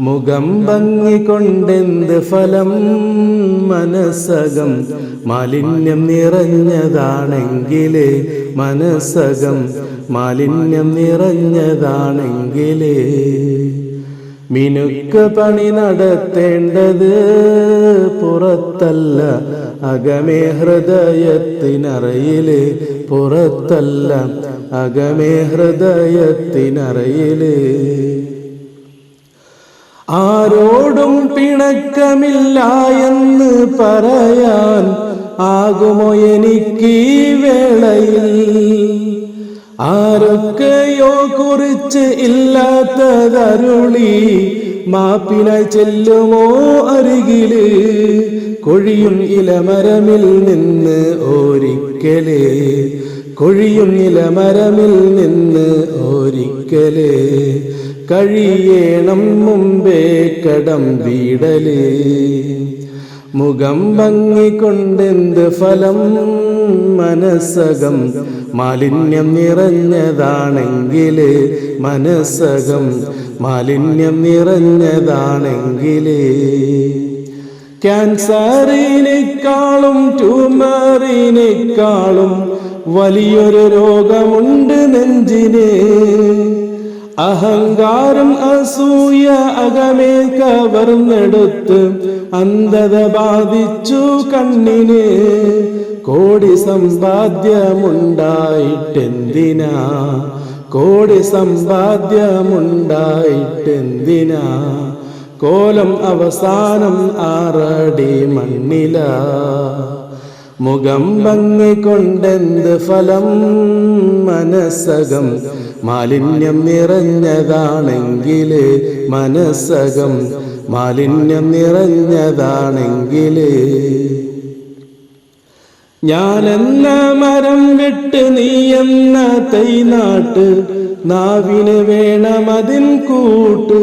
മുഖം ഭംഗിക്കൊണ്ടെന്ത് ഫലം മനസ്സകം? മാലിന്യം നിറഞ്ഞതാണെങ്കിൽ മനസ്സകം. മാലിന്യം നിറഞ്ഞതാണെങ്കിൽ മിനുക്ക് പണി നടത്തേണ്ടത് പുറത്തല്ല. അകമേ ഹൃദയത്തിനറയിൽ പുറത്തല്ല. അകമേ ഹൃദയത്തിനറയിൽ ആരോടും പിണക്കമില്ല എന്ന് പറയാൻ ആകുമോ എനിക്ക് വേളയിൽ? ആരൊക്കെയോ കുറിച്ച് ഇല്ലാത്തതരുളി മാപ്പിനായി ചെല്ലുമോ അരികിൽ? കൊഴിയും ഇലമരമിൽ നിന്ന് ഒരിക്കൽ കൊഴിയും മരമിൽ നിന്ന് ഒരിക്കൽ. കഴിയേണം മുമ്പേ കടം വീടൽ മുഖം ഭംഗിക്കൊണ്ടെന്ത് ഫലം? മനസ്സകം മാലിന്യം നിറഞ്ഞതാണെങ്കിൽ മനസ്സകം മാലിന്യം നിറഞ്ഞതാണെങ്കിൽ. ക്യാൻസറിനേക്കാളും ട്യൂമറിനേക്കാളും വലിയൊരു രോഗമുണ്ട് നെഞ്ചിനെ. അഹങ്കാരം അസൂയ അകമേ കവർന്നെടുത്ത് അന്ധത ബാധിച്ചു കണ്ണിനെ. കോടി സമ്പാദ്യമുണ്ടായിട്ടെന്തിനാ? കോടി സമ്പാദ്യമുണ്ടായിട്ടെന്തിനാ? കോലം അവസാനം ആറടി മണ്ണില. മുഖം ഭംഗി കൊണ്ടെന്ത് ഫലം മനസ്സകം? മാലിന്യം നിറഞ്ഞതാണെങ്കിൽ മനസ്സകം. മാലിന്യം നിറഞ്ഞതാണെങ്കിൽ ഞാനെന്ന മരം വിട്ട് നീ എന്ന തൈനാട്ട് നാവിന് വേണമതിൻ കൂട്ട്.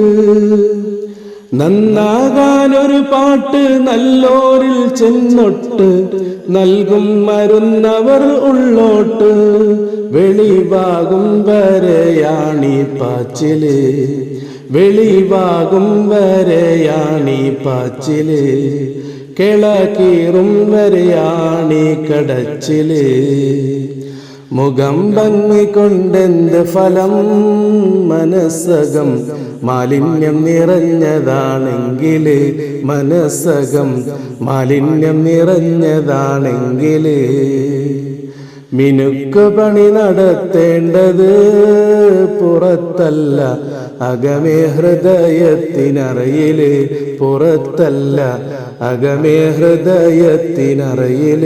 നന്നാകാനൊരു പാട്ട് നല്ലോരിൽ ചെന്നൊട്ട് നൽകും മരുന്നവർ ഉള്ളോട്ട് വെളിവാകും വരെയാണി പാച്ചിൽ. വെളിവാകും വരെയാണി പാച്ചിൽ. കിളകീറും വരെയാണി കടച്ചിൽ. മുഖം ഭംഗിക്കൊണ്ടെന്ത് ഫലം? മനസ്സകം മാലിന്യം നിറഞ്ഞതാണെങ്കിൽ മനസ്സകം മാലിന്യം നിറഞ്ഞതാണെങ്കിൽ മിനുക്ക് പണി നടത്തേണ്ടത് പുറത്തല്ല അകമേ ഹൃദയത്തിനറയിൽ പുറത്തല്ല അകമേ ഹൃദയത്തിനറയിൽ.